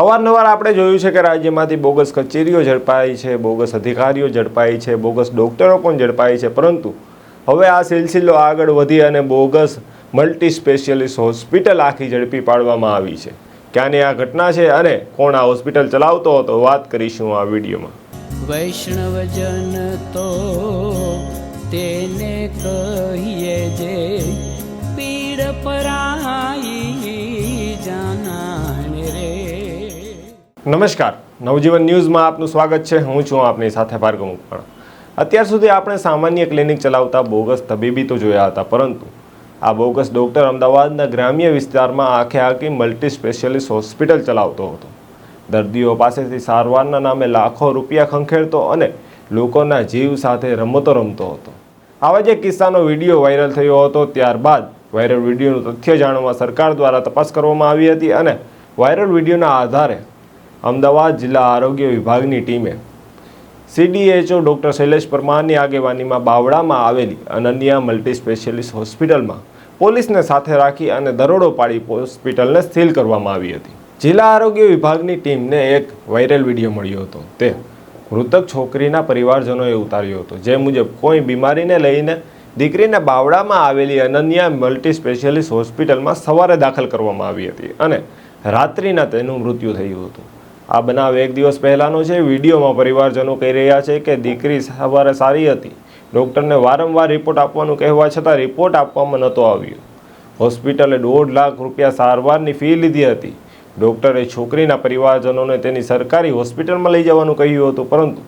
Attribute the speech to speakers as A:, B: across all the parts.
A: અવારનવાર આપણે જોયું છે કે રાજ્યમાંથી બોગસ કચેરીઓ ઝડપાઈ છે, બોગસ અધિકારીઓ ઝડપાઈ છે, બોગસ ડોક્ટરો પણ ઝડપાઈ છે. પરંતુ હવે આ સિલસિલો આગળ વધી અને બોગસ મલ્ટી સ્પેશિયલિસ્ટ હોસ્પિટલ આખી ઝડપી પાડવામાં આવી છે. ક્યાંની આ ઘટના છે અને કોણ આ હોસ્પિટલ ચલાવતો હતો વાત કરીશું આ વિડીયોમાં.
B: વૈષ્ણવજન તો તેને કહીએ જે પીડ પરાઈ
A: નમસ્કાર. નવજીવન ન્યૂઝમાં આપનું સ્વાગત છે. હું છું આપની સાથે ભાર્ગવ મુકવાણા. અત્યાર સુધી આપણે સામાન્ય ક્લિનિક ચલાવતા બોગસ તબીબી તો જોયા હતા, પરંતુ આ બોગસ ડૉક્ટર અમદાવાદના ગ્રામ્ય વિસ્તારમાં આખે આખી મલ્ટી સ્પેશિયલિસ્ટ હોસ્પિટલ ચલાવતો હતો. દર્દીઓ પાસેથી સારવારના નામે લાખો રૂપિયા ખંખેડતો અને લોકોના જીવ સાથે રમતો રમતો હતો. આવા જ કિસ્સાનો વીડિયો વાયરલ થયો હતો. ત્યારબાદ વાયરલ વિડીયોનું તથ્ય જાણવા સરકાર દ્વારા તપાસ કરવામાં આવી હતી અને વાયરલ વિડીયોના આધારે અમદાવાદ જિલ્લા આરોગ્ય વિભાગની ટીમે સીડીએચઓ ડૉક્ટર શૈલેષ પરમારની આગેવાનીમાં બાવળામાં આવેલી અનન્યા મલ્ટી સ્પેશિયલિસ્ટ હોસ્પિટલમાં પોલીસને સાથે રાખી અને દરોડો પાડી હોસ્પિટલને સીલ કરવામાં આવી હતી. જિલ્લા આરોગ્ય વિભાગની ટીમને એક વાયરલ વીડિયો મળ્યો હતો. તે મૃતક છોકરીના પરિવારજનોએ ઉતાર્યો હતો. જે મુજબ કોઈ બીમારીને લઈને દીકરીને બાવળામાં આવેલી અનન્યા મલ્ટી સ્પેશિયલિસ્ટ હોસ્પિટલમાં સવારે દાખલ કરવામાં આવી હતી અને રાત્રિના તેનું મૃત્યુ થયું હતું. આ બનાવ એક દિવસ પહેલાંનો છે. વિડીયોમાં પરિવારજનો કહી રહ્યા છે કે દીકરી સવારે સારી હતી. ડૉક્ટરને વારંવાર રિપોર્ટ આપવાનું કહેવા છતાં રિપોર્ટ આપવામાં નહોતો આવ્યો. હોસ્પિટલે દોઢ લાખ રૂપિયા સારવારની ફી લીધી હતી. ડૉક્ટરે છોકરીના પરિવારજનોને તેની સરકારી હોસ્પિટલમાં લઈ જવાનું કહ્યું હતું, પરંતુ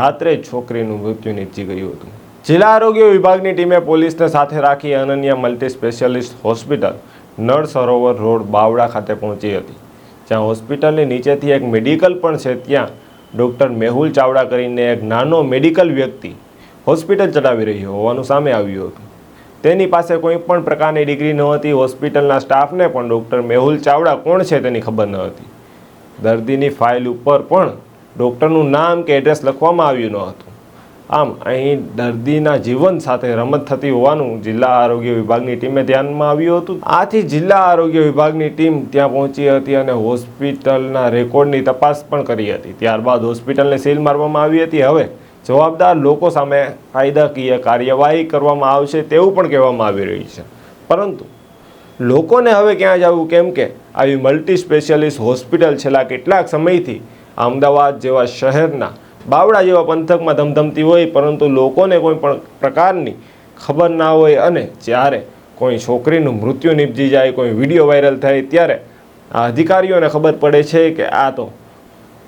A: રાત્રે જ છોકરીનું મૃત્યુ નીપજી ગયું હતું. જિલ્લા આરોગ્ય વિભાગની ટીમે પોલીસને સાથે રાખી Ananya multi specialist hospital Nal Sarovar road બાવડા ખાતે પહોંચી હતી. જ્યાં હોસ્પિટલની નીચેથી એક મેડિકલ પણ છે ત્યાં. ડૉક્ટર મેહુલ ચાવડા કરીને એક નાનો મેડિકલ વ્યક્તિ હોસ્પિટલ ચલાવી રહ્યો હોવાનું સામે આવ્યું હતું. તેની પાસે કોઈ પણ પ્રકારની ડિગ્રી નહોતી હોસ્પિટલના સ્ટાફને પણ ડૉક્ટર મેહુલ ચાવડા કોણ છે તેની ખબર ન હતી. દર્દીની ફાઇલ ઉપર પણ ડૉક્ટરનું નામ કે એડ્રેસ લખવામાં આવ્યું ન હતું. આમ અહીં દર્દીના જીવન સાથે રમત થતી હોવાનું જિલ્લા આરોગ્ય વિભાગની ટીમે ધ્યાનમાં આવ્યું હતું. આથી જિલ્લા આરોગ્ય વિભાગની ટીમ ત્યાં પહોંચી હતી અને હોસ્પિટલના રેકોર્ડની તપાસ પણ કરી હતી. ત્યારબાદ હોસ્પિટલને સીલ મારવામાં આવી હતી. હવે જવાબદાર લોકો સામે કાયદાકીય કાર્યવાહી કરવામાં આવશે તેવું પણ કહેવામાં આવી રહ્યું છે. પરંતુ લોકોને હવે ક્યાં જવું? કેમ કે આવી મલ્ટી સ્પેશિયાલિસ્ટ હોસ્પિટલ છેલ્લા કેટલાક સમયથી અમદાવાદ જેવા શહેરના બાવડા જેવા પંથકમાં ધમધમતી હોય, પરંતુ લોકોને કોઈ પણ પ્રકારની ખબર ના હોય અને જ્યારે કોઈ છોકરીનું મૃત્યુ નીપજી જાય, કોઈ વીડિયો વાયરલ થાય ત્યારે આ અધિકારીઓને ખબર પડે છે કે આ તો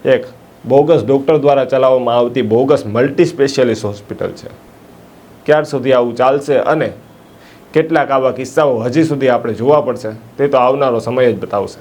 A: એક બોગસ ડૉક્ટર દ્વારા ચલાવવામાં આવતી બોગસ મલ્ટી સ્પેશિયલિસ્ટ હોસ્પિટલ છે. ક્યાર સુધી આવું ચાલશે અને કેટલાક આવા કિસ્સાઓ હજી સુધી આપણે જોવા પડશે, તે તો આવનારો સમય જ બતાવશે.